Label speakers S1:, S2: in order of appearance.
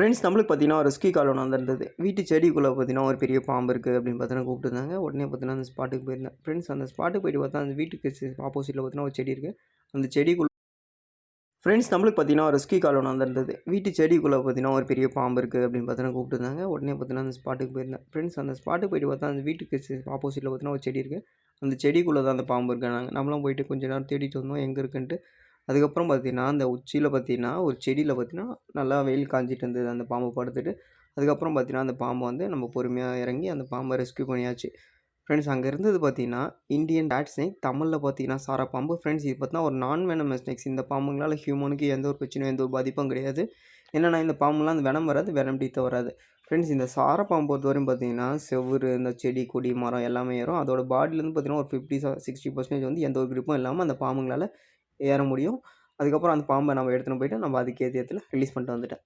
S1: Friends நம்மளுக்கு பார்த்தீங்கன்னா ஒரு ரெஸ்க்யூ கால் ஒன்று வந்திருந்தது. வீட்டு செடிக்குள்ளே பார்த்தீங்கன்னா ஒரு பெரிய பாம்பு இருக்குது அப்படின்னு பார்த்தீங்கன்னா கூப்பிட்டுருந்தாங்க. உடனே பார்த்தீங்கன்னா அந்த ஸ்பாட்டுக்கு போயிருந்தேன். ஃப்ரெண்ட்ஸ் அந்த ஸ்பாட்டுக்கு போயிட்டு பார்த்தா அந்த வீட்டுக்கு ஆப்போசிட்டில் பார்த்தீங்கன்னா ஒரு செடி இருக்குது அந்த செடிக்குள்ளே ஃப்ரெண்ட்ஸ் நம்மளுக்கு பார்த்தீங்கன்னா ஒரு ரெஸ்க்யூ கால் ஒன்று வந்திருந்தது. வீட்டு செடிக்குள்ளே பார்த்தீங்கன்னா ஒரு பெரிய பாம்பு இருக்குது அப்படின்னு பார்த்தீங்கன்னா கூப்பிட்டுருந்தாங்க. உடனே பார்த்தீங்கன்னா அந்த ஸ்பாட்டுக்கு போயிருந்தேன். ஃப்ரெண்ட்ஸ் அந்த ஸ்பாட்டுக்கு போயிட்டு பார்த்தா அந்த வீட்டுக்கு ஆப்போசிட்டில் பார்த்தீங்கன்னா ஒரு செடி இருக்குது அந்த செடிக்குள்ளே தான் அந்த பாம்பு இருக்குது நாங்கள் நம்மளும் போயிட்டு கொஞ்சம் நேரம் தேடிட்டு வந்தோம். எங்கே இருக்குன்ட்டு அதுக்கப்புறம் பார்த்தீங்கன்னா அந்த உச்சியில் பார்த்தீங்கன்னா ஒரு செடியில் பார்த்தீங்கன்னா நல்லா வெயில் காஞ்சிட்டு இருந்தது. அந்த பாம்பை படுத்துட்டு அதுக்கப்புறம் பார்த்தீங்கன்னா அந்த பாம்பை வந்து நம்ம பொறுமையாக இறங்கி அந்த பாம்பை ரெஸ்க்யூ பண்ணியாச்சு. ஃப்ரெண்ட்ஸ் அங்கே இருந்தது பார்த்தீங்கன்னா இந்தியன் டாட் ஸ்னேக் தமிழில் பார்த்தீங்கன்னா சாரா பாம்பு. ஃப்ரெண்ட்ஸ் இது பார்த்தீங்கன்னா ஒரு நான் வெனம் ஸ்னேக்ஸ் இந்த பாம்புங்களால் ஹியூமனுக்கு எந்த ஒரு பிரச்சனையும் எந்த ஒரு பாதிப்பும் கிடையாது. என்னென்னா இந்த பாம்புலாம் அந்த வெனம் வராது வெனம் டீத்த வராது. ஃப்ரெண்ட்ஸ் இந்த சார பாம்பு பொறுத்தவரையும் பார்த்தீங்கன்னா செவுரு இந்த செடி கொடி மரம் எல்லாமே ஏறும். அதோட பாடியிலேருந்து பார்த்தீங்கன்னா ஒரு ஃபிஃப்டி சிக்ஸ்டி பர்சன்டேஜ் வந்து எந்த ஒரு கிரிப்பும் இல்லாமல் அந்த பாம்புங்களால் ஏற முடியும். அதுக்கப்புறம் அந்த பாம்பை நம்ம எடுத்துகிட்டு போயிட்டு நம்ம அதுக்கேற்ற ஏற்ற இடத்துல ரிலீஸ் பண்ணிட்டு வந்துட்டேன்.